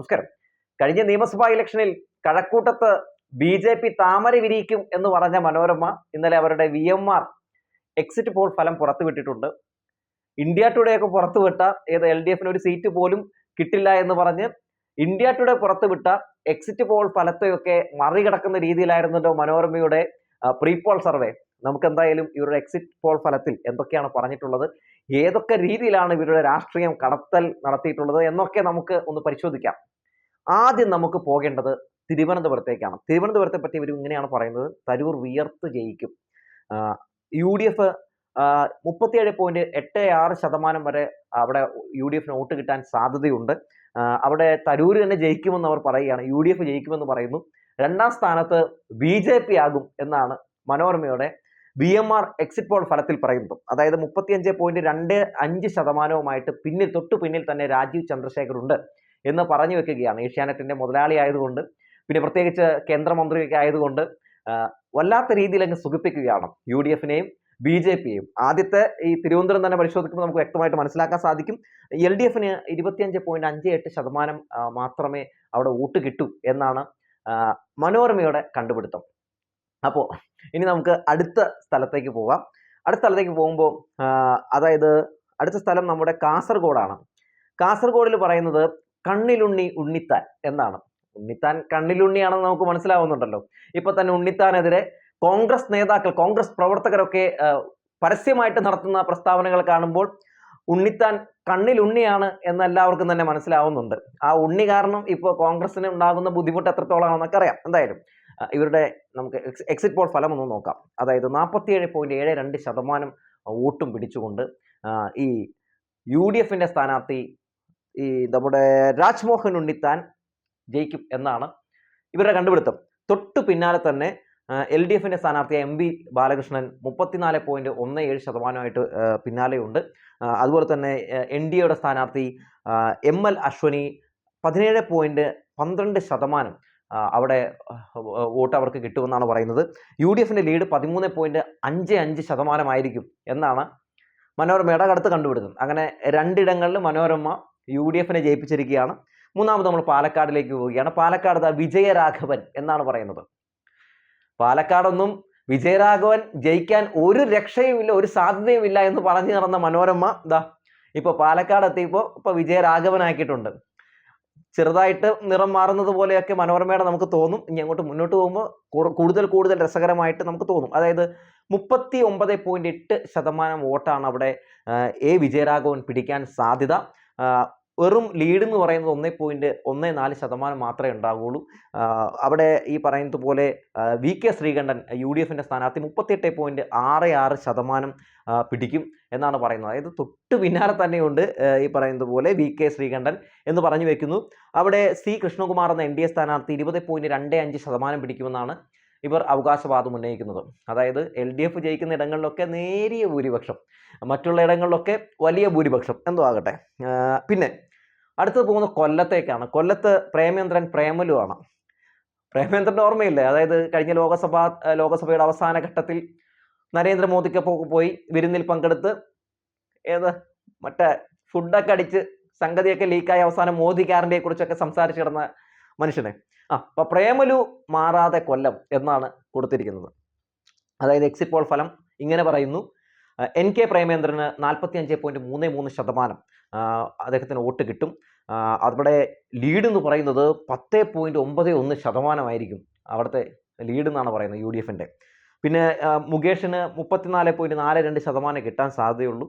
നമസ്കാരം. കഴിഞ്ഞ നിയമസഭാ ഇലക്ഷനിൽ കഴക്കൂട്ടത്ത് ബി ജെ പി താമര വിരിയിക്കും എന്ന് പറഞ്ഞ മനോരമ ഇന്നലെ അവരുടെ V M R exit poll ഫലം പുറത്തുവിട്ടിട്ടുണ്ട്. ഇന്ത്യ ടുഡേ ഒക്കെ പുറത്തുവിട്ട ഏത് എൽ ഡി എഫിന് ഒരു സീറ്റ് പോലും കിട്ടില്ല എന്ന് പറഞ്ഞ് ഇന്ത്യ ടുഡേ പുറത്തുവിട്ട എക്സിറ്റ് പോൾ ഫലത്തെയൊക്കെ മറികടക്കുന്ന രീതിയിലായിരുന്നല്ലോ മനോരമയുടെ പ്രീ പോൾ സർവേ നമുക്ക് എന്തായാലും ഇവരുടെ എക്സിറ്റ് പോൾ ഫലത്തിൽ എന്തൊക്കെയാണ് പറഞ്ഞിട്ടുള്ളത്? ഏതൊക്കെ രീതിയിലാണ് ഇവരുടെ രാഷ്ട്രീയം കടത്തൽ നടത്തിയിട്ടുള്ളത് എന്നൊക്കെ നമുക്ക് ഒന്ന് പരിശോധിക്കാം. ആദ്യം നമുക്ക് പോകേണ്ടത് തിരുവനന്തപുരത്തേക്കാണ്. തിരുവനന്തപുരത്തെ പറ്റി ഇവർ ഇങ്ങനെയാണ് പറയുന്നത്. തരൂർ വിയർത്ത് ജയിക്കും. യു ഡി എഫ് മുപ്പത്തിയേഴ് പോയിന്റ് എട്ട് ആറ് ശതമാനം വരെ അവിടെ യു ഡി എഫിന് വോട്ട് കിട്ടാൻ സാധ്യതയുണ്ട്. അവിടെ തരൂർ തന്നെ ജയിക്കുമെന്ന് അവർ പറയുകയാണ്. യു ഡി എഫ് ജയിക്കുമെന്ന് പറയുന്നു. രണ്ടാം സ്ഥാനത്ത് ബി ജെ പി ആകും എന്നാണ് മനോരമയുടെ B M R exit poll ഫലത്തിൽ പറയുന്നത് അതായത് മുപ്പത്തിയഞ്ച് പോയിന്റ് രണ്ട് അഞ്ച് ശതമാനവുമായിട്ട് പിന്നിൽ തൊട്ടു പിന്നിൽ തന്നെ രാജീവ് ചന്ദ്രശേഖർ ഉണ്ട് എന്ന് പറഞ്ഞു വെക്കുകയാണ്. ഏഷ്യാനെറ്റിന്റെ മുതലാളി ആയതുകൊണ്ട് പിന്നെ പ്രത്യേകിച്ച് കേന്ദ്രമന്ത്രിയൊക്കെ ആയതുകൊണ്ട് വല്ലാത്ത രീതിയിൽ അങ്ങ് സുഖിപ്പിക്കുകയാണ് യു ഡി എഫിനെയും ബി ജെ പിയും ആദ്യത്തെ ഈ തിരുവനന്തപുരം തന്നെ പരിശോധിക്കുമ്പോൾ നമുക്ക് വ്യക്തമായിട്ട് മനസ്സിലാക്കാൻ സാധിക്കും. എൽ ഡി എഫിന് ഇരുപത്തിയഞ്ച് പോയിന്റ് അഞ്ച് എട്ട് ശതമാനം മാത്രമേ അവിടെ വോട്ട് കിട്ടൂ എന്നാണ് മനോരമയുടെ കണ്ടുപിടുത്തം. അപ്പോൾ ഇനി നമുക്ക് അടുത്ത സ്ഥലത്തേക്ക് പോകാം. അടുത്ത സ്ഥലത്തേക്ക് പോകുമ്പോൾ അതായത് അടുത്ത സ്ഥലം നമ്മുടെ കാസർഗോഡാണ്. കാസർഗോഡിൽ പറയുന്നത് കണ്ണിലുണ്ണി ഉണ്ണിത്താൻ എന്നാണ്. ഉണ്ണിത്താൻ കണ്ണിലുണ്ണിയാണെന്ന് നമുക്ക് മനസ്സിലാവുന്നുണ്ടല്ലോ. ഇപ്പൊ തന്നെ ഉണ്ണിത്താനെതിരെ കോൺഗ്രസ് നേതാക്കൾ കോൺഗ്രസ് പ്രവർത്തകരൊക്കെ പരസ്യമായിട്ട് നടത്തുന്ന പ്രസ്താവനകൾ കാണുമ്പോൾ ഉണ്ണിത്താൻ കണ്ണിലുണ്ണിയാണ് എന്ന് എല്ലാവർക്കും തന്നെ മനസ്സിലാവുന്നുണ്ട്. ആ ഉണ്ണി കാരണം ഇപ്പോൾ കോൺഗ്രസിന് ഉണ്ടാകുന്ന ബുദ്ധിമുട്ട് എത്രത്തോളമാണെന്നൊക്കെ അറിയാം. എന്തായാലും ഇവരുടെ നമുക്ക് എക്സിറ്റ് പോൾ ഫലം ഒന്ന് നോക്കാം. അതായത് നാൽപ്പത്തിയേഴ് പോയിന്റ് ഏഴ് രണ്ട് ശതമാനം വോട്ടും പിടിച്ചുകൊണ്ട് ഈ യു ഡി എഫിന്റെ സ്ഥാനാർത്ഥി ഈ നമ്മുടെ രാജ്മോഹൻ ഉണ്ണിത്താൻ ജയിക്കും എന്നാണ് ഇവരുടെ കണ്ടുപിടുത്തം. തൊട്ടു പിന്നാലെ തന്നെ എൽ ഡി എഫിന്റെ സ്ഥാനാർത്ഥിയായ എം വി ബാലകൃഷ്ണൻ മുപ്പത്തിനാല് പോയിന്റ് ഒന്ന് ഏഴ് ശതമാനമായിട്ട് പിന്നാലെയുണ്ട്. അതുപോലെ തന്നെ എൻ ഡി എയുടെ സ്ഥാനാർത്ഥി എം എൽ അശ്വനി പതിനേഴ് പോയിന്റ് പന്ത്രണ്ട് ശതമാനം. അവിടെ വോട്ട് അവർക്ക് കിട്ടുമെന്നാണ് പറയുന്നത്. യു ഡി എഫിന്റെ ലീഡ് പതിമൂന്ന് പോയിന്റ് അഞ്ച് അഞ്ച് ശതമാനമായിരിക്കും എന്നാണ് മനോരമയുടെ അടുത്ത് കണ്ടുപിടുത്തം അങ്ങനെ രണ്ടിടങ്ങളിൽ മനോരമ യു ഡി എഫിനെ ജയിപ്പിച്ചിരിക്കുകയാണ്. മൂന്നാമത് നമ്മൾ പാലക്കാടിലേക്ക് പോവുകയാണ്. പാലക്കാട് വിജയരാഘവൻ എന്നാണ് പറയുന്നത്. പാലക്കാടൊന്നും വിജയരാഘവൻ ജയിക്കാൻ ഒരു രക്ഷയുമില്ല ഒരു സാധ്യതയുമില്ല എന്ന് പറഞ്ഞു നടന്ന മനോരമ ദാ ഇപ്പോൾ പാലക്കാട് എത്തിയപ്പോൾ ഇപ്പോൾ വിജയരാഘവനാക്കിയിട്ടുണ്ട്. ചെറുതായിട്ട് നിറം മാറുന്നത് പോലെയൊക്കെ മനോരമയുടെ നമുക്ക് തോന്നും. ഇനി അങ്ങോട്ട് മുന്നോട്ട് പോകുമ്പോൾ കൂടുതൽ കൂടുതൽ രസകരമായിട്ട് നമുക്ക് തോന്നും. അതായത് മുപ്പത്തി ഒമ്പത് പോയിന്റ് എട്ട് ശതമാനം വോട്ടാണ് അവിടെ എ വിജയരാഘവൻ പിടിക്കാൻ സാധ്യത. വെറും ലീഡ് എന്ന് പറയുന്നത് ഒന്നേ പോയിന്റ് ഒന്നേ നാല് ശതമാനം മാത്രമേ ഉണ്ടാവുകയുള്ളൂ. അവിടെ ഈ പറയുന്നത് പോലെ V K Sreekandan U D എഫിന്റെ സ്ഥാനാർത്ഥി മുപ്പത്തിയെട്ട് പോയിന്റ് ആറ് ആറ് ശതമാനം പിടിക്കും എന്നാണ് പറയുന്നത്. അതായത് തൊട്ട് പിന്നാലെ തന്നെയുണ്ട് ഈ പറയുന്നത് പോലെ വി കെ ശ്രീകണ്ഠൻ എന്ന് പറഞ്ഞു വെക്കുന്നു. അവിടെ സി കൃഷ്ണകുമാർ എന്ന എൻ ഡി എ സ്ഥാനാർത്ഥി ഇരുപത് പോയിന്റ് രണ്ട് അഞ്ച് ശതമാനം പിടിക്കുമെന്നാണ് ഇവർ അവകാശവാദം ഉന്നയിക്കുന്നത്. അതായത് എൽ ഡി എഫ് ജയിക്കുന്ന ഇടങ്ങളിലൊക്കെ നേരിയ ഭൂരിപക്ഷം മറ്റുള്ള ഇടങ്ങളിലൊക്കെ വലിയ ഭൂരിപക്ഷം എന്തോ ആകട്ടെ. പിന്നെ അടുത്തത് പോകുന്ന കൊല്ലത്തേക്കാണ്. കൊല്ലത്ത് പ്രേമേന്ദ്രൻ പ്രേമലുവാണ്. പ്രേമേന്ദ്രന്റെ ഓർമ്മയില്ലേ? അതായത് കഴിഞ്ഞ ലോകസഭ ലോകസഭയുടെ അവസാന ഘട്ടത്തിൽ നരേന്ദ്രമോദിക്കൊപ്പം പോയി വിരുന്നിൽ പങ്കെടുത്ത് ഏത്? മറ്റേ ഫുഡൊക്കെ അടിച്ച് സംഗതിയൊക്കെ ലീക്കായി അവസാനം മോദി ഗ്യാരണ്ടിയെ കുറിച്ചൊക്കെ സംസാരിച്ച് കിടന്ന മനുഷ്യനെ. ആ അപ്പൊ പ്രേമലു മാറാതെ കൊല്ലം എന്നാണ് കൊടുത്തിരിക്കുന്നത്. അതായത് എക്സിറ്റ് പോൾ ഫലം ഇങ്ങനെ പറയുന്നു. എൻ കെ പ്രേമേന്ദ്രന് നാൽപ്പത്തി അഞ്ച് പോയിന്റ് മൂന്ന് മൂന്ന് ശതമാനം. അദ്ദേഹത്തിന് വോട്ട് കിട്ടും. അവിടെ ലീഡ് എന്ന് പറയുന്നത് പത്ത് പോയിന്റ് ഒമ്പത് ഒന്ന് ശതമാനമായിരിക്കും അവിടുത്തെ ലീഡ് എന്നാണ് പറയുന്നത് യു ഡി എഫിന്റെ പിന്നെ മുകേഷിന് മുപ്പത്തിനാല് പോയിന്റ് നാല് രണ്ട് ശതമാനം കിട്ടാൻ സാധ്യതയുള്ളൂ.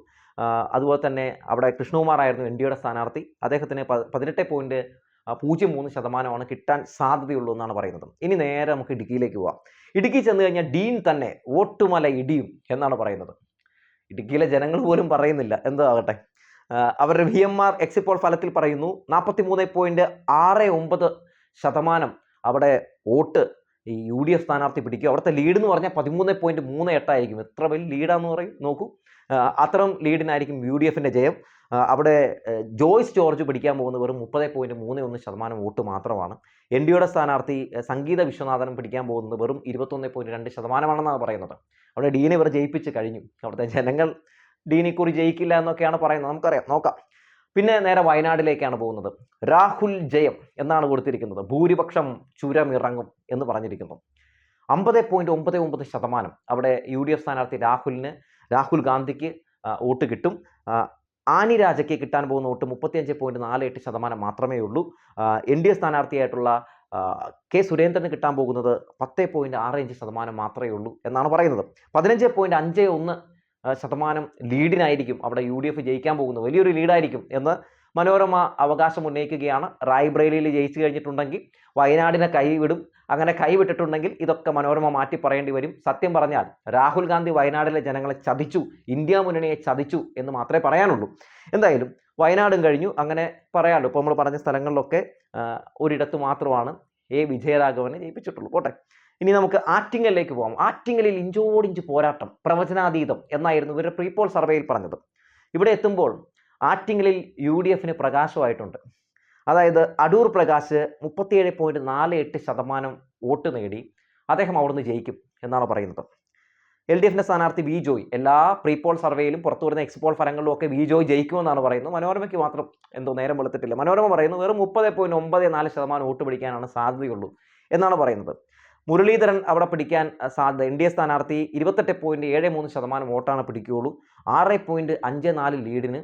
അതുപോലെ തന്നെ അവിടെ കൃഷ്ണകുമാറായിരുന്നു എൻ ഡിയുടെ സ്ഥാനാർത്ഥി. അദ്ദേഹത്തിന് പതിനെട്ട് പോയിന്റ് പൂജ്യം മൂന്ന് ശതമാനമാണ് കിട്ടാൻ സാധ്യതയുള്ളൂ എന്നാണ് പറയുന്നത്. ഇനി നേരെ നമുക്ക് ഇടുക്കിയിലേക്ക് പോവാം. ഇടുക്കി ചെന്ന് കഴിഞ്ഞാൽ ഡീൻ തന്നെ വോട്ടുമല ഇടിയും എന്നാണ് പറയുന്നത്. ഇടുക്കിയിലെ ജനങ്ങൾ പോലും പറയുന്നില്ല. എന്തോ ആകട്ടെ? ആ, അവരുടെ വി എം ആർ എക്സിപ്പോൾ ഫലത്തിൽ പറയുന്നു നാൽപ്പത്തി മൂന്ന് പോയിന്റ് ആറ് ഒമ്പത് ശതമാനം അവിടെ വോട്ട് ഈ യു ഡി എഫ് സ്ഥാനാർത്ഥി പിടിക്കും. അവിടുത്തെ ലീഡ് എന്ന് പറഞ്ഞാൽ പതിമൂന്ന് പോയിന്റ് മൂന്ന് എട്ടായിരിക്കും എത്ര വലിയ ലീഡാന്ന് പറയും നോക്കൂ. അത്തരം ലീഡിനായിരിക്കും യു ഡി എഫിന്റെ ജയം. അവിടെ ജോയ്സ് ജോർജ് പിടിക്കാൻ പോകുന്ന വെറും മുപ്പത് പോയിന്റ് മൂന്ന് ഒന്ന് ശതമാനം വോട്ട് മാത്രമാണ്. എൻ ഡിയുടെ സ്ഥാനാർത്ഥി സംഗീത വിശ്വനാഥനും പിടിക്കാൻ പോകുന്നത് വെറും ഇരുപത്തൊന്ന് പോയിന്റ് രണ്ട് ശതമാനമാണെന്നാണ് പറയുന്നത്. അവിടെ ഡീനെ ഇവർ ജയിപ്പിച്ച് കഴിഞ്ഞു. അവിടുത്തെ ജനങ്ങൾ ഡീനിക്കുറി ജയിക്കില്ല എന്നൊക്കെയാണ് പറയുന്നത്. നമുക്കറിയാം. നോക്കാം. പിന്നെ നേരെ വയനാട്ടിലേക്കാണ് പോകുന്നത്. രാഹുൽ ജയം എന്നാണ് കൊടുത്തിരിക്കുന്നത്. ഭൂരിപക്ഷം ചുരമിറങ്ങും എന്ന് പറഞ്ഞിരിക്കുന്നു. അമ്പത് പോയിന്റ് ഒമ്പത് ഒമ്പത് ശതമാനം അവിടെ യു ഡി എഫ് സ്ഥാനാർത്ഥി രാഹുലിന് രാഹുൽ ഗാന്ധിക്ക് വോട്ട് കിട്ടും. ആനി രാജയ്ക്ക് കിട്ടാൻ പോകുന്ന വോട്ട് മുപ്പത്തിയഞ്ച് പോയിന്റ് നാല് എട്ട് ശതമാനം മാത്രമേ ഉള്ളൂ. എൻ ഡി എ സ്ഥാനാർത്ഥിയായിട്ടുള്ള കെ സുരേന്ദ്രന് കിട്ടാൻ പോകുന്നത് പത്ത് പോയിന്റ് ആറ് അഞ്ച് ശതമാനം മാത്രമേ ഉള്ളൂ എന്നാണ് പറയുന്നത്. പതിനഞ്ച് പോയിന്റ് അഞ്ച് ഒന്ന് ശതമാനം ലീഡിനായിരിക്കും അവിടെ യു ഡി എഫ് ജയിക്കാൻ പോകുന്നത്. വലിയൊരു ലീഡായിരിക്കും എന്ന് മനോരമ അവകാശം ഉന്നയിക്കുകയാണ്. റായ്ബ്രേലിയിൽ ജയിച്ചു കഴിഞ്ഞിട്ടുണ്ടെങ്കിൽ വയനാടിനെ കൈവിടും. അങ്ങനെ കൈവിട്ടിട്ടുണ്ടെങ്കിൽ ഇതൊക്കെ മനോരമ മാറ്റി പറയേണ്ടി വരും. സത്യം പറഞ്ഞാൽ രാഹുൽ ഗാന്ധി വയനാടിലെ ജനങ്ങളെ ചതിച്ചു. ഇന്ത്യ മുന്നണിയെ ചതിച്ചു എന്ന് മാത്രമേ പറയാനുള്ളൂ. എന്തായാലും വയനാടും കഴിഞ്ഞു. അങ്ങനെ പറയാമല്ലോ ഇപ്പോൾ നമ്മൾ പറഞ്ഞ സ്ഥലങ്ങളിലൊക്കെ ഒരിടത്ത് മാത്രമാണ് എ വിജയരാഘവനെ ജയിപ്പിച്ചിട്ടുള്ളൂ. പോട്ടെ. ഇനി നമുക്ക് ആറ്റിങ്ങലിലേക്ക് പോകാം ആറ്റിങ്ങലിൽ ഇഞ്ചോടിഞ്ച് പോരാട്ടം പ്രവചനാതീതം എന്നായിരുന്നു ഇവരുടെ പ്രീപോൾ സർവേയിൽ പറഞ്ഞത്. ഇവിടെ എത്തുമ്പോൾ ആറ്റിങ്ങലിൽ യു ഡി എഫിന് പ്രകാശമായിട്ടുണ്ട്. അതായത് അടൂർ പ്രകാശ് മുപ്പത്തിയേഴ് പോയിന്റ് നാല് എട്ട് ശതമാനം വോട്ട് നേടി. അദ്ദേഹം അവിടുന്ന് ജയിക്കും എന്നാണ് പറയുന്നത്. എൽ ഡി എഫിന്റെ സ്ഥാനാർത്ഥി വി ജോയ് എല്ലാ പ്രീപോൾ സർവേയിലും പുറത്തു വരുന്ന എക്സ്പോൾ ഫലങ്ങളിലും ഒക്കെ വി ജോയ് ജയിക്കുമെന്നാണ് പറയുന്നത്. മനോരമയ്ക്ക് മാത്രം എന്തോ നേരം വെളുത്തിട്ടില്ല. മനോരമ പറയുന്നു വെറും മുപ്പത് പോയിന്റ് ഒമ്പത് നാല് ശതമാനം വോട്ട് പിടിക്കാനാണ് സാധ്യതയുള്ളൂ എന്നാണ് പറയുന്നത്. മുരളീധരൻ അവിടെ പിടിക്കാൻ സാധ്യത. എൻ ഡി എ സ്ഥാനാർത്ഥി ഇരുപത്തെട്ട് പോയിന്റ് ഏഴ് മൂന്ന് ശതമാനം വോട്ടാണ് പിടിക്കുകയുള്ളൂ. ആറ് പോയിന്റ് അഞ്ച് നാല് ലീഡിന്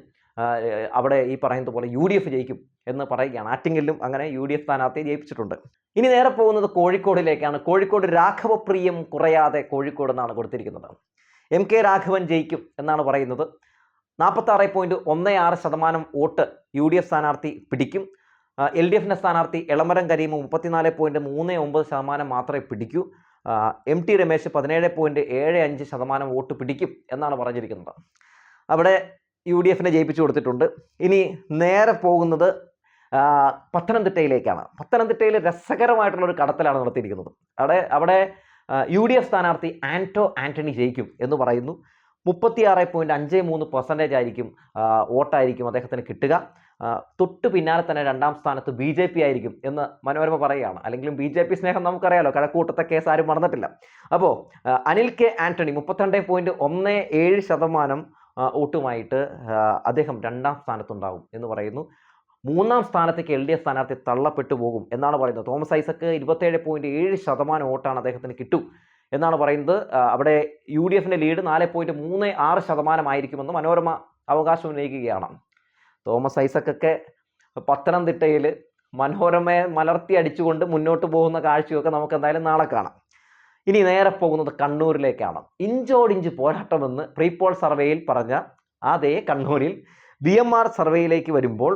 അവിടെ ഈ പറയുന്നത് പോലെ യു ഡി എഫ് ജയിക്കും എന്ന് പറയുകയാണ്. ആറ്റിങ്ങലിലും അങ്ങനെ യു ഡി എഫ് സ്ഥാനാർത്ഥിയെ ജയിപ്പിച്ചിട്ടുണ്ട്. ഇനി നേരെ പോകുന്നത് കോഴിക്കോടിലേക്കാണ്. കോഴിക്കോട് രാഘവപ്രിയം കുറയാതെ കോഴിക്കോട് എന്നാണ് കൊടുത്തിരിക്കുന്നത്. എം കെ രാഘവൻ ജയിക്കും എന്നാണ് പറയുന്നത്. നാൽപ്പത്തി ആറ് പോയിന്റ് ഒന്ന് ആറ് ശതമാനം വോട്ട് യു ഡി എഫ് സ്ഥാനാർത്ഥി പിടിക്കും. എൽ ഡി എഫിന്റെ സ്ഥാനാർത്ഥി എളമരം കരീം മുപ്പത്തിനാല് പോയിന്റ് മൂന്ന് ഒമ്പത് ശതമാനം മാത്രമേ പിടിക്കൂ. എം ടി രമേശ് പതിനേഴ് പോയിന്റ് ഏഴ് അഞ്ച് ശതമാനം വോട്ട് പിടിക്കും എന്നാണ് പറഞ്ഞിരിക്കുന്നത്. അവിടെ യു ഡി എഫിനെ ജയിപ്പിച്ചു കൊടുത്തിട്ടുണ്ട്. ഇനി നേരെ പോകുന്നത് പത്തനംതിട്ടയിലേക്കാണ്. പത്തനംതിട്ടയിൽ രസകരമായിട്ടുള്ള ഒരു കടത്തലാണ് നടത്തിയിരിക്കുന്നത്. അവിടെ അവിടെ യു ഡി എഫ് സ്ഥാനാർത്ഥി ആന്റോ ആന്റണി ജയിക്കും എന്ന് പറയുന്നു. മുപ്പത്തിയാറ് പോയിന്റ് അഞ്ച് മൂന്ന് പെർസെന്റേജ് ആയിരിക്കും വോട്ടായിരിക്കും അദ്ദേഹത്തിന് കിട്ടുക. തൊട്ട് പിന്നാലെ തന്നെ രണ്ടാം സ്ഥാനത്ത് ബി ജെ പി ആയിരിക്കും എന്ന് മനോരമ പറയുകയാണ്. അല്ലെങ്കിലും ബി ജെ പി സ്നേഹം നമുക്കറിയാലോ കഴക്കൂട്ടത്തെ കേസ് ആരും മറന്നിട്ടില്ല. അപ്പോൾ അനിൽ കെ ആന്റണി മുപ്പത്തിരണ്ട് പോയിന്റ് ഒന്ന് ഏഴ് ശതമാനം വോട്ടുമായിട്ട് അദ്ദേഹം രണ്ടാം സ്ഥാനത്തുണ്ടാകും എന്ന് പറയുന്നു. മൂന്നാം സ്ഥാനത്തേക്ക് എൽ ഡി എഫ് സ്ഥാനാർത്ഥി തള്ളപ്പെട്ടു പോകും എന്നാണ് പറയുന്നത്. തോമസ് ഐസക്ക് ഇരുപത്തേഴ് പോയിന്റ് ഏഴ് ശതമാനം വോട്ടാണ് അദ്ദേഹത്തിന് കിട്ടും എന്നാണ് പറയുന്നത്. അവിടെ യു ഡി എഫിന്റെ ലീഡ് നാല് പോയിന്റ് മൂന്ന് ആറ് ശതമാനമായിരിക്കുമെന്ന് മനോരമ അവകാശം ഉന്നയിക്കുകയാണ്. തോമസ് ഐസക്കൊക്കെ പത്തനംതിട്ടയിൽ മനോരമയെ മലർത്തി അടിച്ചുകൊണ്ട് മുന്നോട്ട് പോകുന്ന കാഴ്ചയൊക്കെ നമുക്ക് എന്തായാലും നാളെ കാണാം. ഇനി നേരെ പോകുന്നത് കണ്ണൂരിലേക്കാണ്. ഇഞ്ചോടിഞ്ച് പോരാട്ടമെന്ന് പ്രീപോൾ സർവേയിൽ പറഞ്ഞ അതേ കണ്ണൂരിൽ ബി എം ആർ സർവേയിലേക്ക് വരുമ്പോൾ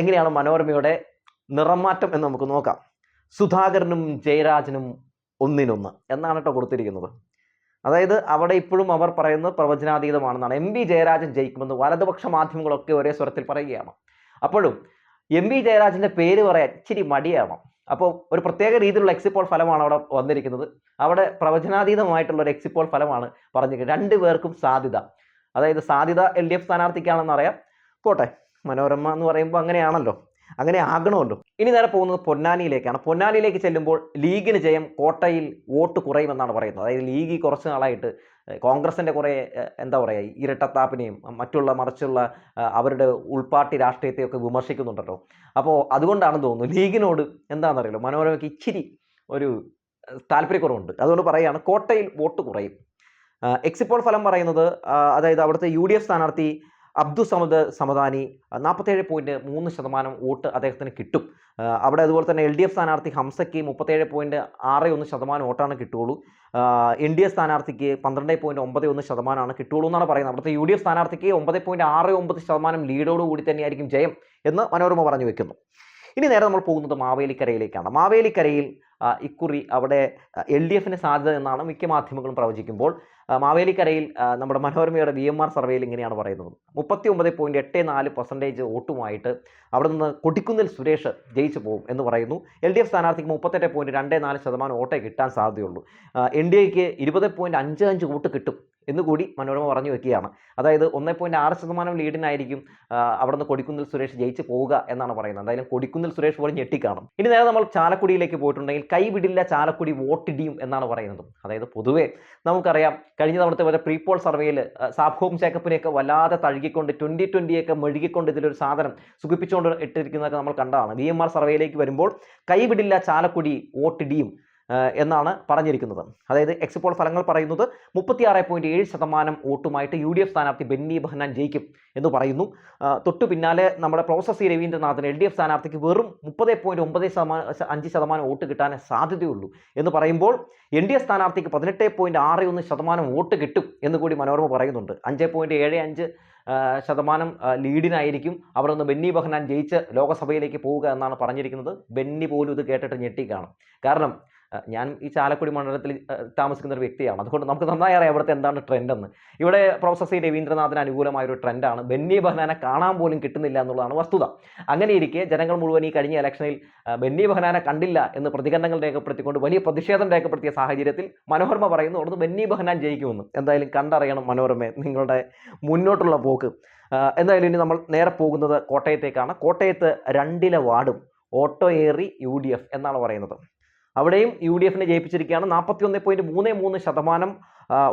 എങ്ങനെയാണ് മനോരമയുടെ നിറമാറ്റം എന്ന് നമുക്ക് നോക്കാം. സുധാകരനും ജയരാജനും ഒന്നിനൊന്ന് എന്നാണ് കേട്ടോ കൊടുത്തിരിക്കുന്നത്. അതായത് അവിടെ ഇപ്പോഴും അവർ പറയുന്നത് പ്രവചനാതീതമാണെന്നാണ്. എം വി ജയരാജൻ ജയിക്കുമെന്ന് വലതുപക്ഷ മാധ്യമങ്ങളൊക്കെ ഒരേ സ്വരത്തിൽ പറയുകയാണ്. അപ്പോഴും എം വി ജയരാജന്റെ പേര് പറയാൻ ഇച്ചിരി മടിയാണ്. അപ്പോൾ ഒരു പ്രത്യേക രീതിയിലുള്ള എക്സിപ്പോൾ ഫലമാണ് അവിടെ വന്നിരിക്കുന്നത്. അവിടെ പ്രവചനാതീതമായിട്ടുള്ള ഒരു എക്സിപ്പോൾ ഫലമാണ് പറഞ്ഞിരിക്കുന്നത്. രണ്ടു പേർക്കും സാധ്യത. അതായത് സാധ്യത എൽ ഡി എഫ് സ്ഥാനാർത്ഥിക്കാണെന്ന് അറിയാം പോട്ടെ മനോരമ എന്ന് പറയുമ്പോൾ അങ്ങനെയാണല്ലോ. അങ്ങനെ ആകണമല്ലോ. ഇനി നേരെ പോകുന്നത് പൊന്നാനിയിലേക്കാണ്. പൊന്നാനിയിലേക്ക് ചെല്ലുമ്പോൾ ലീഗിന് ജയം കോട്ടയിൽ വോട്ട് കുറയുമെന്നാണ് പറയുന്നത്. അതായത് ലീഗ് കുറച്ച് നാളായിട്ട് കോൺഗ്രസിന്റെ കുറേ എന്താ പറയുക ഇരട്ടത്താപ്പിനെയും മറ്റുള്ള മറിച്ചുള്ള അവരുടെ ഉൾപാർട്ടി രാഷ്ട്രീയത്തെയൊക്കെ വിമർശിക്കുന്നുണ്ടല്ലോ. അപ്പോൾ അതുകൊണ്ടാണെന്ന് തോന്നുന്നു ലീഗിനോട് എന്താണെന്നറിയില്ല. മനോരമയ്ക്ക് ഇച്ചിരി ഒരു താല്പര്യക്കുറവുണ്ട്. അതുകൊണ്ട് പറയുകയാണ് കോട്ടയിൽ വോട്ട് കുറയും. എക്സിപ്പോൾ ഫലം പറയുന്നത് അതായത് അവിടുത്തെ യു ഡി എഫ് സ്ഥാനാർത്ഥി അബ്ദു സമദ് സമദാനി നാൽപ്പത്തേഴ് പോയിന്റ് മൂന്ന് ശതമാനം വോട്ട് അദ്ദേഹത്തിന് കിട്ടും. അവിടെ അതുപോലെ തന്നെ എൽ ഡി എഫ് സ്ഥാനാർത്ഥി ഹംസയ്ക്ക് മുപ്പത്തേഴ് പോയിന്റ് ആറ് ഒന്ന് ശതമാനം വോട്ടാണ് കിട്ടുള്ളൂ എൻ ഡി എ സ്ഥാനാർത്ഥിക്ക് പന്ത്രണ്ട് പോയിന്റ് ഒമ്പത് ഒന്ന് ശതമാനമാണ് കിട്ടുള്ളൂ എന്നാണ് പറയുന്നത്. അവിടുത്തെ യു ഡി എഫ് സ്ഥാനാർത്ഥിക്ക് ഒമ്പത് പോയിന്റ് ആറ് ഒമ്പത് ശതമാനം ലീഡോടുകൂടി തന്നെയായിരിക്കും ജയം എന്ന് മനോരമ പറഞ്ഞു വെക്കുന്നു. ഇനി നേരെ നമ്മൾ പോകുന്നത് മാവേലിക്കരയിലേക്കാണ്. മാവേലിക്കരയിൽ ഇക്കുറി അവിടെ എൽ ഡി എഫിന് സാധ്യത എന്നാണ് മിക്ക മാധ്യമങ്ങളും പ്രവചിക്കുമ്പോൾ മാവേലിക്കരയിൽ നമ്മുടെ മനോരമയുടെ വി എം ആർ സർവേയിൽ ഇങ്ങനെയാണ് പറയുന്നത്. മുപ്പത്തി ഒമ്പത് പോയിന്റ് എട്ട് നാല് പെർസെന്റേജ് വോട്ടുമായിട്ട് അവിടെ നിന്ന് കൊടിക്കുന്നിൽ സുരേഷ് ജയിച്ചു പോകും എന്ന് പറയുന്നു. എൽ ഡി എഫ് സ്ഥാനാർത്ഥിക്ക് മുപ്പത്തെട്ട് പോയിന്റ് രണ്ട് നാല് ശതമാനം വോട്ടേ കിട്ടാൻ സാധ്യതയുള്ളൂ. എൻ ഡി എക്ക് ഇരുപത് പോയിന്റ് അഞ്ച് അഞ്ച് വോട്ട് കിട്ടും. എന്നുകൂടി മനോരമ പറഞ്ഞു വെക്കുകയാണ്. അതായത് ഒന്നേ പോയിന്റ് ആറ് ശതമാനം ലീഡിനായിരിക്കും അവിടുന്ന് കൊടിക്കുന്നിൽ സുരേഷ് ജയിച്ച് പോവുക എന്നാണ് പറയുന്നത്. എന്തായാലും കൊടിക്കുന്നിൽ സുരേഷ് പോലും ഞെട്ടിക്കാണും. ഇനി നേരെ നമ്മൾ ചാലക്കുടിയിലേക്ക് പോയിട്ടുണ്ടെങ്കിൽ കൈവിടില്ല ചാലക്കുടി വോട്ടിടിയും എന്നാണ് പറയുന്നത്. അതായത് പൊതുവേ നമുക്കറിയാം കഴിഞ്ഞ തവണത്തെ വരെ പ്രീപോൾ സർവേയിൽ സാബ്ഹോം ചേക്കപ്പിനെയൊക്കെ വല്ലാതെ തഴുകിക്കൊണ്ട് ട്വന്റി ട്വന്റിയൊക്കെ മെഴുകിക്കൊണ്ട് ഇതിലൊരു സാധനം സുഖിപ്പിച്ചുകൊണ്ട് ഇട്ടിരിക്കുന്നതൊക്കെ നമ്മൾ കണ്ടതാണ്. വി എം ആർ സർവേയിലേക്ക് വരുമ്പോൾ കൈവിടില്ല ചാലക്കുടി വോട്ടിടിയും എന്നാണ് പറഞ്ഞിരിക്കുന്നത്. അതായത് എക്സിപ്പോൾ ഫലങ്ങൾ പറയുന്നത് മുപ്പത്തിയാറ് പോയിന്റ് ഏഴ് ശതമാനം വോട്ടുമായിട്ട് യു ഡി എഫ് സ്ഥാനാർത്ഥി ബെന്നി ബഹനാൻ ജയിക്കും എന്ന് പറയുന്നു. തൊട്ടു പിന്നാലെ നമ്മുടെ പ്രൊഫസർ സി രവീന്ദ്രനാഥിന് എൽ ഡി എഫ് സ്ഥാനാർത്ഥിക്ക് വെറും മുപ്പത് പോയിന്റ് ഒമ്പത് ശതമാനം അഞ്ച് ശതമാനം വോട്ട് കിട്ടാൻ സാധ്യതയുള്ളൂ എന്ന് പറയുമ്പോൾ എൻ ഡി എഫ് സ്ഥാനാർത്ഥിക്ക് പതിനെട്ട് പോയിന്റ് ആറ് ഒന്ന് ശതമാനം വോട്ട് കിട്ടും എന്ന് കൂടി മനോരമ പറയുന്നുണ്ട്. അഞ്ച് പോയിന്റ് ഏഴ് അഞ്ച് ശതമാനം ലീഡിനായിരിക്കും അവിടെ നിന്ന് ബെന്നി ബഹനാൻ ജയിച്ച് ലോകസഭയിലേക്ക് പോവുക എന്നാണ് പറഞ്ഞിരിക്കുന്നത്. ബെന്നി പോലും ഇത് കേട്ടിട്ട് ഞെട്ടിക്കാണ്. കാരണം ഞാൻ ഈ ചാലക്കുടി മണ്ഡലത്തിൽ താമസിക്കുന്ന ഒരു വ്യക്തിയാണ്. അതുകൊണ്ട് നമുക്ക് നന്നായി അറിയാം ഇവിടുത്തെ എന്താണ് ട്രെൻഡ് എന്ന്. ഇവിടെ പ്രൊഫസർ സി രവീന്ദ്രനാഥിന് അനുകൂലമായ ഒരു ട്രെൻഡാണ് ബെന്നി ബഹനാനെ കാണാൻ പോലും കിട്ടുന്നില്ല എന്നുള്ളതാണ് വസ്തുത. അങ്ങനെ ഇരിക്കെ ജനങ്ങൾ മുഴുവൻ ഈ കഴിഞ്ഞ ഇലക്ഷനിൽ ബെന്നി ബഹനാനെ കണ്ടില്ല എന്ന് പ്രതികരണങ്ങൾ രേഖപ്പെടുത്തിക്കൊണ്ട് വലിയ പ്രതിഷേധം രേഖപ്പെടുത്തിയ സാഹചര്യത്തിൽ മനോരമ പറയുന്നു അവിടുന്ന് ബെന്നി ബഹനാൻ ജയിക്കുമെന്ന്. എന്തായാലും കണ്ടറിയണം മനോരമയെ നിങ്ങളുടെ മുന്നോട്ടുള്ള പോക്ക്. എന്തായാലും ഇനി നമ്മൾ നേരെ പോകുന്നത് കോട്ടയത്തേക്കാണ്. കോട്ടയത്ത് രണ്ടിലെ വാർഡും ഓട്ടോ ഏറി യു ഡി എഫ് എന്നാണ് പറയുന്നത്. അവിടെയും യു ഡി എഫിനെ ജയിപ്പിച്ചിരിക്കുകയാണ്. നാൽപ്പത്തി ഒന്ന് പോയിന്റ് മൂന്ന് മൂന്ന് ശതമാനം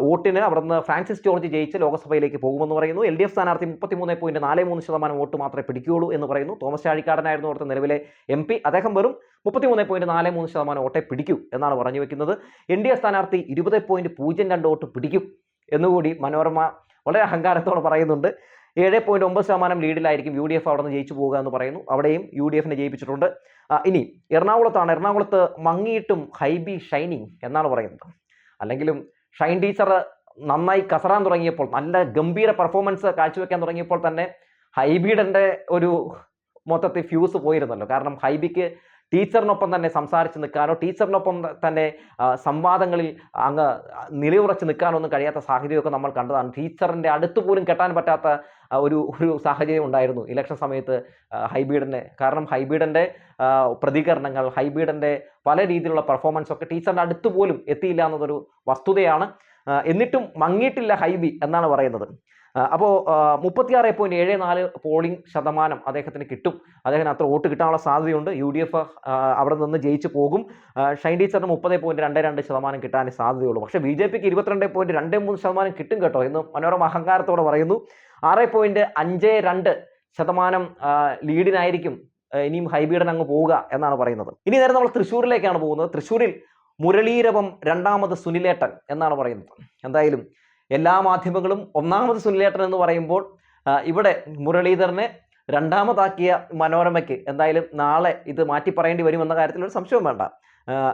വോട്ടിന് അവിടുന്ന് ഫ്രാൻസിസ് ജോർജ് ജയിച്ച് ലോക്സഭയിലേക്ക് പോകുമെന്ന് പറയുന്നു. എൽ ഡി എഫ് സ്ഥാനാർത്ഥി മുപ്പത്തി മൂന്ന് പോയിന്റ് നാല് മൂന്ന് ശതമാനം വോട്ട് മാത്രമേ പിടിക്കുകയുള്ളൂ എന്ന് പറയുന്നു. തോമസ് ചാഴിക്കാടനായിരുന്നു അവിടുത്തെ നിലവിലെ എം പി. അദ്ദേഹം വെറും മുപ്പത്തി മൂന്ന് പോയിന്റ് നാല് മൂന്ന് ശതമാനം വോട്ടെ പിടിക്കൂ എന്നാണ് പറഞ്ഞു വെക്കുന്നത്. എൻ ഡി എ സ്ഥാനാർത്ഥി ഇരുപത് പോയിന്റ് പൂജ്യം രണ്ട് വോട്ട് പിടിക്കും എന്നുകൂടി മനോരമ വളരെ അഹങ്കാരത്തോടെ പറയുന്നുണ്ട്. ഏഴ് പോയിന്റ് ഒമ്പത് ശതമാനം ലീഡിലായിരിക്കും യു ഡി എഫ് അവിടെ നിന്ന് ജയിച്ചു പോവുക എന്ന് പറയുന്നു. അവിടെയും യു ഡി എഫിനെ ജയിപ്പിച്ചിട്ടുണ്ട്. ഇനി എറണാകുളത്താണ്. എറണാകുളത്ത് മങ്ങിയിട്ടും ഹൈബി ഷൈനിങ് എന്നാണ് പറയുന്നത്. അല്ലെങ്കിലും ഷൈൻ ടീച്ചർ നന്നായി കസറാൻ തുടങ്ങിയപ്പോൾ നല്ല ഗംഭീര പെർഫോമൻസ് കാഴ്ചവെക്കാൻ തുടങ്ങിയപ്പോൾ തന്നെ ഹൈബീഡന്റെ ഒരു മൊത്തത്തിൽ ഫ്യൂസ് പോയിരുന്നല്ലോ. കാരണം ഹൈബിക്ക് ടീച്ചറിനൊപ്പം തന്നെ സംസാരിച്ച് നിൽക്കാനോ ടീച്ചറിനൊപ്പം തന്നെ സംവാദങ്ങളിൽ അങ്ങ് നിലയുറച്ച് നിൽക്കാനോ ഒന്നും കഴിയാത്ത സാഹചര്യമൊക്കെ നമ്മൾ കണ്ടതാണ്. ടീച്ചറിന്റെ അടുത്ത് പോലും കെട്ടാൻ പറ്റാത്ത ഒരു ഒരു സാഹചര്യം ഉണ്ടായിരുന്നു ഇലക്ഷൻ സമയത്ത് ഹൈബീഡന്റെ കാരണം ഹൈബീഡന്റെ പ്രതികരണങ്ങൾ ഹൈബീഡന്റെ പല രീതിയിലുള്ള പെർഫോമൻസ് ഒക്കെ ടീച്ചറിന്റെ അടുത്ത് പോലും എത്തിയില്ല എന്നതൊരു വസ്തുതയാണ്. എന്നിട്ടും മങ്ങിയിട്ടില്ല ഹൈബി എന്നാണ് പറയുന്നത്. അപ്പോൾ മുപ്പത്തിയാറ് പോയിന്റ് ഏഴ് നാല് പോളിംഗ് ശതമാനം അദ്ദേഹത്തിന് കിട്ടും. അദ്ദേഹത്തിന് അത്ര വോട്ട് കിട്ടാനുള്ള സാധ്യതയുണ്ട്. യു ഡി എഫ് അവിടെ നിന്ന് ജയിച്ചു പോകും. ഷൈൻ ടീച്ചറിന് മുപ്പത് പോയിന്റ് രണ്ട് രണ്ട് ശതമാനം കിട്ടാൻ സാധ്യതയുള്ളൂ. പക്ഷേ ബി ജെ പിക്ക് ഇരുപത്തിരണ്ട് പോയിന്റ് രണ്ട് മൂന്ന് ശതമാനം കിട്ടും കേട്ടോ എന്ന് മനോരമ അഹങ്കാരത്തോടെ പറയുന്നു. ആറ് പോയിന്റ് അഞ്ച് രണ്ട് ശതമാനം ലീഡിനായിരിക്കും ഇനിയും ഹൈബീഡൻ അങ്ങ് പോവുക എന്നാണ് പറയുന്നത്. ഇനി നേരെ നമ്മൾ തൃശ്ശൂരിലേക്കാണ് പോകുന്നത്. തൃശ്ശൂരിൽ മുരളീരവം രണ്ടാമത് സുനിലേട്ടൻ എന്നാണ് പറയുന്നത്. എന്തായാലും എല്ലാ മാധ്യമങ്ങളും ഒന്നാമത് സുനിലേട്ടൻ എന്ന് പറയുമ്പോൾ ഇവിടെ മുരളീധരനെ രണ്ടാമതാക്കിയ മനോരമയ്ക്ക് എന്തായാലും നാളെ ഇത് മാറ്റി പറയേണ്ടി വരുമെന്ന കാര്യത്തിൽ ഒരു സംശയവും വേണ്ട.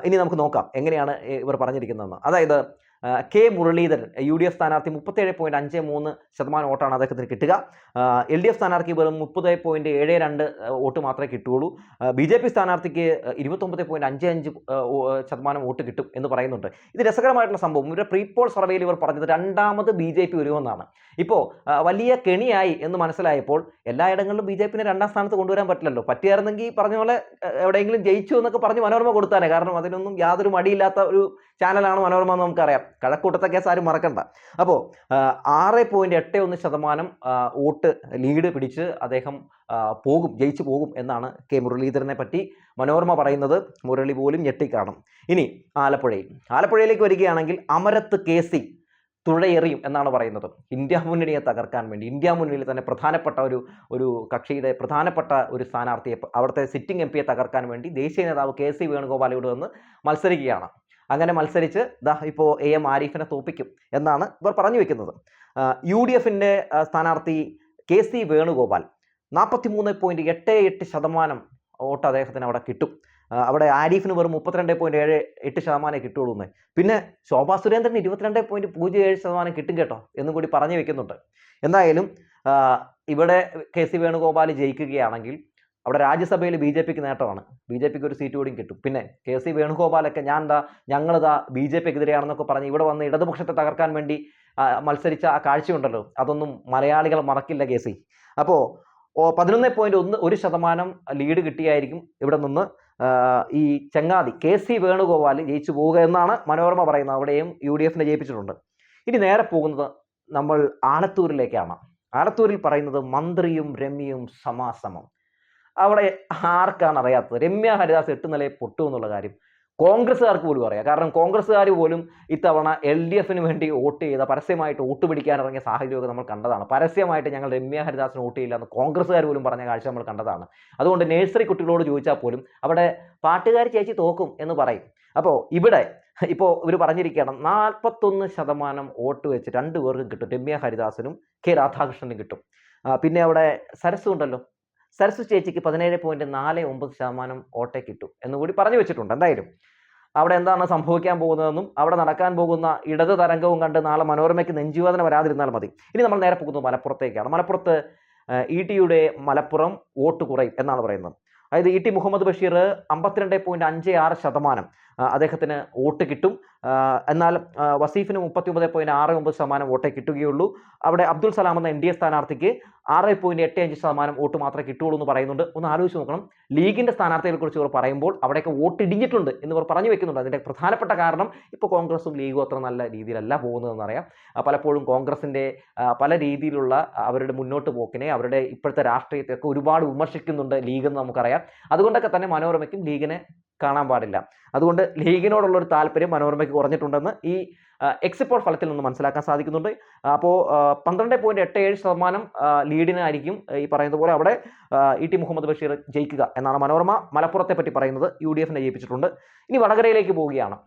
ഇനി നമുക്ക് നോക്കാം എങ്ങനെയാണ് ഇവർ പറഞ്ഞിരിക്കുന്നതെന്ന്. അതായത് K Muraleedharan U D F സ്ഥാനാർത്ഥി മുപ്പത്തേഴ് പോയിന്റ് അഞ്ച് മൂന്ന് ശതമാനം വോട്ടാണ് അദ്ദേഹത്തിന് കിട്ടുക. എൽ ഡി എഫ് സ്ഥാനാർത്ഥിക്ക് വെറും മുപ്പത് പോയിന്റ് ഏഴ് രണ്ട് വോട്ട് മാത്രമേ കിട്ടുകയുള്ളൂ. ബി ജെ പി സ്ഥാനാർത്ഥിക്ക് ഇരുപത്തൊമ്പത് പോയിന്റ് അഞ്ച് അഞ്ച് ശതമാനം വോട്ട് കിട്ടും എന്ന് പറയുന്നുണ്ട്. ഇത് രസകരമായിട്ടുള്ള സംഭവം. ഇവരുടെ പ്രീപോൾ സർവേയിൽ ഇവർ പറഞ്ഞത് രണ്ടാമത് ബി ജെ പി വരുമെന്നാണ്. ഇപ്പോൾ വലിയ കെണിയായി എന്ന് മനസ്സിലായപ്പോൾ എല്ലായിടങ്ങളിലും ബി ജെ പിന്നെ രണ്ടാം സ്ഥാനത്ത് കൊണ്ടുവരാൻ പറ്റില്ലല്ലോ. പറ്റിയായിരുന്നെങ്കിൽ പറഞ്ഞ പോലെ എവിടെയെങ്കിലും ജയിച്ചു എന്നൊക്കെ പറഞ്ഞ് മനോരമ കൊടുത്താനേ കാരണം അതിനൊന്നും യാതൊരു മടിയില്ലാത്ത ഒരു ചാനലാണ് മനോരമ എന്ന് നമുക്കറിയാം. കഴക്കൂട്ടത്തെ കേസ് ആരും മറക്കണ്ട. അപ്പോൾ ആറ് പോയിന്റ് എട്ട് ഒന്ന് ശതമാനം വോട്ട് ലീഡ് പിടിച്ച് അദ്ദേഹം പോകും ജയിച്ചു പോകും എന്നാണ് കെ മുരളീധരനെ പറ്റി മനോരമ പറയുന്നത്. മുരളി പോലും ഞെട്ടിക്കാണും. ഇനി ആലപ്പുഴയിൽ. ആലപ്പുഴയിലേക്ക് വരികയാണെങ്കിൽ അമരത്ത് കെ സി തുഴയെറിയും എന്നാണ് പറയുന്നത്. ഇന്ത്യ മുന്നണിയെ തകർക്കാൻ വേണ്ടി. ഇന്ത്യ മുന്നണിയിൽ തന്നെ പ്രധാനപ്പെട്ട ഒരു ഒരു കക്ഷിയുടെ പ്രധാനപ്പെട്ട ഒരു സ്ഥാനാർത്ഥിയെ അവിടുത്തെ സിറ്റിംഗ് എം പിയെ തകർക്കാൻ വേണ്ടി ദേശീയ നേതാവ് കെ സി വേണുഗോപാലയോട് വന്ന് മത്സരിക്കുകയാണ്. അങ്ങനെ മത്സരിച്ച് ദാ ഇപ്പോൾ എ എം ആരിഫിനെ തോപ്പിക്കും എന്നാണ് ഇവർ പറഞ്ഞു വെക്കുന്നത്. യു ഡി എഫിന്റെ സ്ഥാനാർത്ഥി കെ സി വേണുഗോപാൽ നാൽപ്പത്തി മൂന്ന് പോയിന്റ് എട്ട് എട്ട് ശതമാനം വോട്ട് അദ്ദേഹത്തിന് അവിടെ കിട്ടും. അവിടെ ആരിഫിന് വെറും മുപ്പത്തിരണ്ട് പോയിന്റ് ഏഴ് എട്ട് ശതമാനം കിട്ടുള്ളൂ എന്ന്. പിന്നെ ശോഭാ സുരേന്ദ്രന് ഇരുപത്തിരണ്ട് പോയിന്റ് പൂജ്യം ഏഴ് ശതമാനം കിട്ടും കേട്ടോ എന്നും കൂടി പറഞ്ഞു വെക്കുന്നുണ്ട്. എന്തായാലും ഇവിടെ കെ സി വേണുഗോപാൽ ജയിക്കുകയാണെങ്കിൽ അവിടെ രാജ്യസഭയിൽ ബി ജെ പിക്ക് നേട്ടമാണ്. ബി ജെ പിക്ക് ഒരു സീറ്റ് കൂടിയും കിട്ടും. പിന്നെ കെ സി വേണുഗോപാലൊക്കെ ഞാൻ എന്താ ഞങ്ങളിതാ ബി ജെ പിക്ക് എതിരെയാണെന്നൊക്കെ പറഞ്ഞ് ഇവിടെ വന്ന് ഇടതുപക്ഷത്തെ തകർക്കാൻ വേണ്ടി മത്സരിച്ച ആ കാഴ്ചയുണ്ടല്ലോ. അതൊന്നും മലയാളികൾ മറക്കില്ല കെ സി. അപ്പോൾ പതിനൊന്ന് പോയിന്റ് ഒന്ന് ഒരു ശതമാനം ലീഡ് കിട്ടിയായിരിക്കും ഇവിടെ നിന്ന് ഈ ചങ്ങാതി കെ സി വേണുഗോപാൽ ജയിച്ചു പോവുക എന്നാണ് മനോരമ പറയുന്നത്. അവിടെയും യു ഡി എഫിനെ ജയിപ്പിച്ചിട്ടുണ്ട്. ഇനി നേരെ പോകുന്നത് നമ്മൾ ആലത്തൂരിലേക്കാണ്. ആലത്തൂരിൽ പറയുന്നത് മന്ത്രിയും രമ്യയും സമാസമം. അവിടെ ആർക്കാണ് അറിയാത്തത് രമ്യ ഹരിദാസ് എട്ട് നിലയെ പൊട്ടു എന്നുള്ള കാര്യം കോൺഗ്രസ്സുകാർക്ക് പോലും അറിയാം. കാരണം കോൺഗ്രസ്സുകാർ പോലും ഇത്തവണ എൽ ഡി എഫിന് വേണ്ടി വോട്ട് ചെയ്ത പരസ്യമായിട്ട് വോട്ട് പിടിക്കാൻ ഇറങ്ങിയ സാഹചര്യമൊക്കെ നമ്മൾ കണ്ടതാണ്. പരസ്യമായിട്ട് ഞങ്ങൾ രമ്യ ഹരിദാസിന് വോട്ട് ചെയ്യില്ല എന്ന് കോൺഗ്രസ്സുകാർ പോലും പറഞ്ഞ കാഴ്ച നമ്മൾ കണ്ടതാണ്. അതുകൊണ്ട് നേഴ്സറി കുട്ടികളോട് ചോദിച്ചാൽ പോലും അവിടെ പാട്ടുകാർ ചേച്ചി തോക്കും എന്ന് പറയും. അപ്പോൾ ഇവിടെ ഇപ്പോൾ ഇവർ പറഞ്ഞിരിക്കുകയാണ് നാൽപ്പത്തൊന്ന് ശതമാനം വോട്ട് വെച്ച് രണ്ടു പേർക്കും കിട്ടും. രമ്യ ഹരിദാസിനും കെ രാധാകൃഷ്ണനും കിട്ടും. പിന്നെ അവിടെ സരസ്വ ഉണ്ടല്ലോ സരസ്വ സ്റ്റേറ്റിക്ക് പതിനേഴ് പോയിന്റ് നാല് ഒമ്പത് ശതമാനം ഓട്ടെ കിട്ടും എന്നുകൂടി പറഞ്ഞു വെച്ചിട്ടുണ്ട് എന്തായാലും. അവിടെ എന്താണ് സംഭവിക്കാൻ പോകുന്നതെന്നും അവിടെ നടക്കാൻ പോകുന്ന ഇടത് തരംഗവും കണ്ട് നാളെ മനോരമയ്ക്ക് നെഞ്ചുവേദന വരാതിരുന്നാൽ മതി. ഇനി നമ്മൾ നേരെ പോകുന്നത് മലപ്പുറത്തേക്കാണ്. മലപ്പുറത്ത് ഇ ടിയുടെ മലപ്പുറം വോട്ട് കുറയും എന്നാണ് പറയുന്നത്. അതായത് ഇ ടി മുഹമ്മദ് ബഷീർ അമ്പത്തിരണ്ട് പോയിന്റ് അഞ്ച് ആറ് ശതമാനം അദ്ദേഹത്തിന് വോട്ട് കിട്ടും. എന്നാൽ വസീഫിന് മുപ്പത്തി ഒമ്പത് പോയിന്റ് ആറ് ഒമ്പത് ശതമാനം വോട്ടേ കിട്ടുകയുള്ളൂ. അവിടെ അബ്ദുൾ സലാം എന്ന എൻ ഡി എ സ്ഥാനാർത്ഥിക്ക് ആറ് പോയിന്റ് എട്ട് അഞ്ച് ശതമാനം വോട്ട് മാത്രമേ കിട്ടുകയുള്ളൂ എന്ന് പറയുന്നുണ്ട്. ഒന്ന് ആലോചിച്ച് നോക്കണം. ലീഗിന്റെ സ്ഥാനാർത്ഥികളെ കുറിച്ച് ഇവർ പറയുമ്പോൾ അവിടെയൊക്കെ വോട്ട് ഇടിഞ്ഞിട്ടുണ്ട് എന്ന് ഇവർ പറഞ്ഞു വെക്കുന്നുണ്ട്. അതിന്റെ പ്രധാനപ്പെട്ട കാരണം ഇപ്പോൾ കോൺഗ്രസും ലീഗും അത്ര നല്ല രീതിയിലല്ല പോകുന്നതെന്ന് അറിയാം. പലപ്പോഴും കോൺഗ്രസിന്റെ പല രീതിയിലുള്ള അവരുടെ മുന്നോട്ട് പോക്കിനെ അവരുടെ ഇപ്പോഴത്തെ രാഷ്ട്രീയത്തെയൊക്കെ ഒരുപാട് വിമർശിക്കുന്നുണ്ട് ലീഗ് എന്ന് നമുക്കറിയാം. അതുകൊണ്ടൊക്കെ തന്നെ മനോരമയ്ക്കും ലീഗിനെ കാണാൻ പാടില്ല. അതുകൊണ്ട് ലീഗിനോടുള്ള ഒരു താല്പര്യം മനോരമയ്ക്ക് കുറഞ്ഞിട്ടുണ്ടെന്ന് ഈ എക്സിപ്പോൾ ഫലത്തിൽ നിന്ന് മനസ്സിലാക്കാൻ സാധിക്കുന്നുണ്ട്. അപ്പോൾ പന്ത്രണ്ട് പോയിന്റ് എട്ട് ഏഴ് ശതമാനം ലീഡിനായിരിക്കും ഈ പറയുന്നത് പോലെ അവിടെ ഇ ടി മുഹമ്മദ് ബഷീർ ജയിക്കുക എന്നാണ് മനോരമ മലപ്പുറത്തെ പറ്റി പറയുന്നത്. യു ഡി എഫിനെ ജയിപ്പിച്ചിട്ടുണ്ട്. ഇനി വടകരയിലേക്ക് പോവുകയാണ്.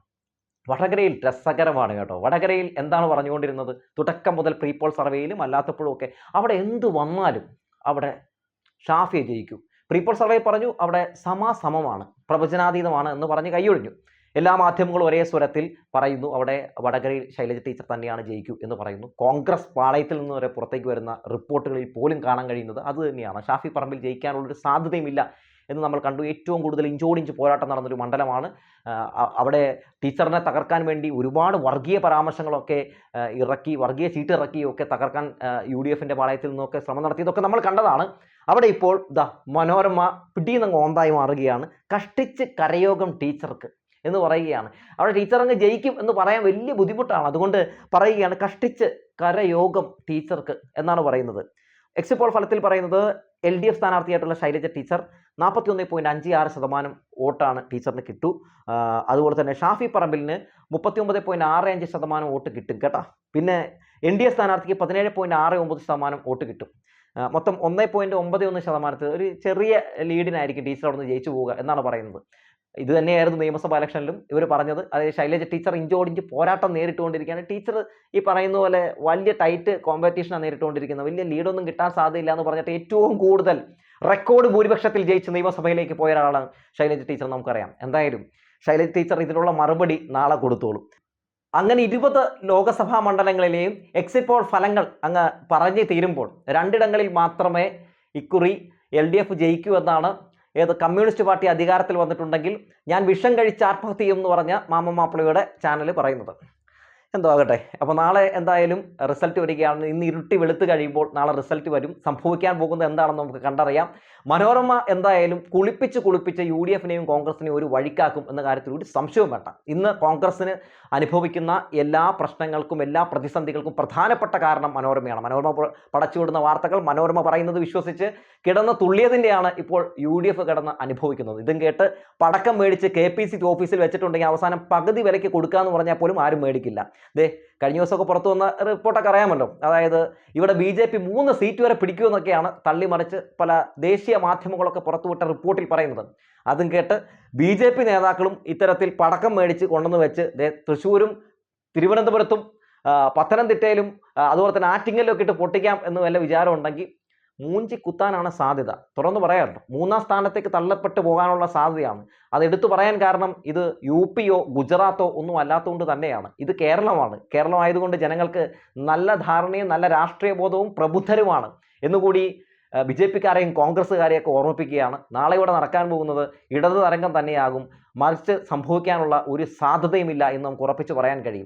വടകരയിൽ രസകരമാണ് കേട്ടോ. വടകരയിൽ എന്താണ് പറഞ്ഞുകൊണ്ടിരുന്നത്? തുടക്കം മുതൽ പ്രീപോൾ സർവേയിലും അല്ലാത്തപ്പോഴും ഒക്കെ അവിടെ എന്ത് വന്നാലും അവിടെ ഷാഫിയെ ജയിക്കൂ. പ്രീപോൾ സർവേ പറഞ്ഞു അവിടെ സമാസമമാണ് പ്രവചനാതീതമാണ് എന്ന് പറഞ്ഞ് കൈയൊഴിഞ്ഞു. എല്ലാ മാധ്യമങ്ങളും ഒരേ സ്വരത്തിൽ പറയുന്നു അവിടെ വടകരയിൽ ശൈലജ ടീച്ചർ തന്നെയാണ് ജയിക്കൂ എന്ന് പറയുന്നു. കോൺഗ്രസ് പാളയത്തിൽ നിന്ന് വരെ പുറത്തേക്ക് വരുന്ന റിപ്പോർട്ടുകളിൽ പോലും കാണാൻ കഴിയുന്നത് അത് തന്നെയാണ്. ഷാഫി പറമ്പിൽ ജയിക്കാനുള്ളൊരു സാധ്യതയുമില്ല എന്ന് നമ്മൾ കണ്ടു. ഏറ്റവും കൂടുതൽ ഇഞ്ചോടിഞ്ച് പോരാട്ടം നടന്നൊരു മണ്ഡലമാണ്. അവിടെ ടീച്ചറിനെ തകർക്കാൻ വേണ്ടി ഒരുപാട് വർഗീയ പരാമർശങ്ങളൊക്കെ ഇറക്കി വർഗീയ ചീട്ട് ഇറക്കിയൊക്കെ തകർക്കാൻ യു ഡി എഫിന്റെ പാളയത്തിൽ നിന്നൊക്കെ ശ്രമം നടത്തിയതൊക്കെ നമ്മൾ കണ്ടതാണ്. അവിടെ ഇപ്പോൾ ദ മനോരമ പിടിയെന്നങ്ങ് ഓന്തായി മാറുകയാണ്. കഷ്ടിച്ച് കരയോഗം ടീച്ചർക്ക് എന്ന് പറയുകയാണ്. അവിടെ ടീച്ചർ അങ്ങ് ജയിക്കും എന്ന് പറയാൻ വലിയ ബുദ്ധിമുട്ടാണ്. അതുകൊണ്ട് പറയുകയാണ് കഷ്ടിച്ച് കരയോഗം ടീച്ചർക്ക് എന്നാണ് പറയുന്നത്. എക്സിപ്പോൾ ഫലത്തിൽ പറയുന്നത് എൽ ഡി എഫ് സ്ഥാനാർത്ഥിയായിട്ടുള്ള ശൈലജ ടീച്ചർ നാൽപ്പത്തി ഒന്ന് പോയിന്റ് അഞ്ച് ആറ് ശതമാനം വോട്ടാണ് ടീച്ചറിന് കിട്ടു. അതുപോലെ തന്നെ ഷാഫി പറമ്പിലിന് മുപ്പത്തി ഒമ്പത് പോയിന്റ് ആറ് അഞ്ച് ശതമാനം വോട്ട് കിട്ടും കേട്ടോ. പിന്നെ എൻ ഡി എ സ്ഥാനാർത്ഥിക്ക് പതിനേഴ് പോയിന്റ് ആറ് ഒമ്പത് ശതമാനം വോട്ട് കിട്ടും. മൊത്തം ഒന്ന് പോയിന്റ് ഒമ്പത് ഒന്ന് ശതമാനത്തിൽ ഒരു ചെറിയ ലീഡിനായിരിക്കും ടീച്ചർ അവിടെ നിന്ന് ജയിച്ചു പോവുക എന്നാണ് പറയുന്നത്. ഇത് തന്നെയായിരുന്നു നിയമസഭാ ഇലക്ഷനിലും ഇവർ പറഞ്ഞത്. അതായത് ശൈലജ ടീച്ചർ ഇഞ്ചോടിഞ്ച് പോരാട്ടം നേരിട്ടുകൊണ്ടിരിക്കുകയാണ്. ടീച്ചർ ഈ പറയുന്ന പോലെ വലിയ ടൈറ്റ് കോമ്പറ്റീഷനാണ് നേരിട്ടുകൊണ്ടിരിക്കുന്നത്. വലിയ ലീഡൊന്നും കിട്ടാൻ സാധ്യതയില്ല എന്ന് പറഞ്ഞിട്ട് ഏറ്റവും കൂടുതൽ റെക്കോർഡ് ഭൂരിപക്ഷത്തിൽ ജയിച്ച് നിയമസഭയിലേക്ക് പോയ ഒരാളാണ് ശൈലജ ടീച്ചർ നമുക്കറിയാം. എന്തായാലും ശൈലജ ടീച്ചർ ഇതിനുള്ള മറുപടി നാളെ കൊടുത്തോളും. അങ്ങനെ ഇരുപത് ലോകസഭാ മണ്ഡലങ്ങളിലെയും എക്സിറ്റ് പോൾ ഫലങ്ങൾ അങ്ങ് പറഞ്ഞു തീരുമ്പോൾ രണ്ടിടങ്ങളിൽ മാത്രമേ ഇക്കുറി എൽ ഡി എഫ് ജയിക്കൂ എന്നാണ് ഏത് കമ്മ്യൂണിസ്റ്റ് പാർട്ടി അധികാരത്തിൽ വന്നിട്ടുണ്ടെങ്കിൽ ഞാൻ വിഷം കഴിച്ച് ആത്മഹത്യ എന്ന് പറഞ്ഞ മാമ മാപ്പിളയുടെ ചാനൽ പറയുന്നത്. എന്തോ ആകട്ടെ. അപ്പോൾ നാളെ എന്തായാലും റിസൾട്ട് വരികയാണ്. ഇന്ന് ഇരുട്ടി വെളുത്ത് കഴിയുമ്പോൾ നാളെ റിസൾട്ട് വരും. സംഭവിക്കാൻ പോകുന്നത് എന്താണെന്ന് നമുക്ക് കണ്ടറിയാം. മനോരമ എന്തായാലും കുളിപ്പിച്ച് കുളിപ്പിച്ച് യു ഡി എഫിനെയും കോൺഗ്രസിനെയും ഒരു വഴിക്കാക്കും എന്ന കാര്യത്തിൽ ഒരു സംശയവും വേണ്ട. ഇന്ന് കോൺഗ്രസിന് അനുഭവിക്കുന്ന എല്ലാ പ്രശ്നങ്ങൾക്കും എല്ലാ പ്രതിസന്ധികൾക്കും പ്രധാനപ്പെട്ട കാരണം മനോരമയാണ്. മനോരമ പടച്ചുവിടുന്ന വാർത്തകൾ മനോരമ പറയുന്നത് വിശ്വസിച്ച് കിടന്ന തുള്ളിയതിന്റെയാണ് ഇപ്പോൾ യു ഡി എഫ് കിടന്ന് അനുഭവിക്കുന്നത്. ഇതും കേട്ട് പടക്കം മേടിച്ച് കെ പി സി ഓഫീസിൽ വെച്ചിട്ടുണ്ടെങ്കിൽ അവസാനം പകുതി വിലയ്ക്ക് എന്ന് പറഞ്ഞാൽ പോലും ആരും മേടിക്കില്ല. ദേ കഴിഞ്ഞ ദിവസമൊക്കെ പുറത്തു വന്ന റിപ്പോർട്ടൊക്കെ അറിയാമല്ലോ. അതായത് ഇവിടെ ബി ജെ പി മൂന്ന് സീറ്റ് വരെ പിടിക്കുമെന്നൊക്കെയാണ് തള്ളിമറിച്ച് പല ദേശീയ മാധ്യമങ്ങളൊക്കെ പുറത്തുവിട്ട റിപ്പോർട്ടിൽ പറയുന്നത്. അതും കേട്ട് ബി ജെ പി നേതാക്കളും ഇത്തരത്തിൽ പടക്കം മേടിച്ച് കൊണ്ടുവന്ന് വെച്ച് തൃശ്ശൂരും തിരുവനന്തപുരത്തും പത്തനംതിട്ടയിലും അതുപോലെ തന്നെ ആറ്റിങ്ങലിലും ഒക്കെ ഇട്ട് പൊട്ടിക്കാം എന്ന് വല്ല വിചാരം ഉണ്ടെങ്കിൽ മൂഞ്ചി കുത്താനാണ് സാധ്യത. തുറന്നു പറയാറുണ്ട്. മൂന്നാം സ്ഥാനത്തേക്ക് തള്ളപ്പെട്ടു പോകാനുള്ള സാധ്യതയാണ്. അത് എടുത്തു പറയാൻ കാരണം ഇത് യു പിയോ ഗുജറാത്തോ ഒന്നും അല്ലാത്തതുകൊണ്ട് തന്നെയാണ്. ഇത് കേരളമാണ്. കേരളം ആയതുകൊണ്ട് ജനങ്ങൾക്ക് നല്ല ധാരണയും നല്ല രാഷ്ട്രീയ ബോധവും പ്രബുദ്ധരുമാണ്. എന്നുകൂടി ബി ജെ പിക്കാരെയും കോൺഗ്രസ്സുകാരെയൊക്കെ ഓർമ്മിപ്പിക്കുകയാണ്. നാളെ ഇവിടെ നടക്കാൻ പോകുന്നത് ഇടത് തരംഗം തന്നെയാകും. മറിച്ച് സംഭവിക്കാനുള്ള ഒരു സാധ്യതയുമില്ല എന്ന് നമുക്ക് ഉറപ്പിച്ച് പറയാൻ കഴിയും.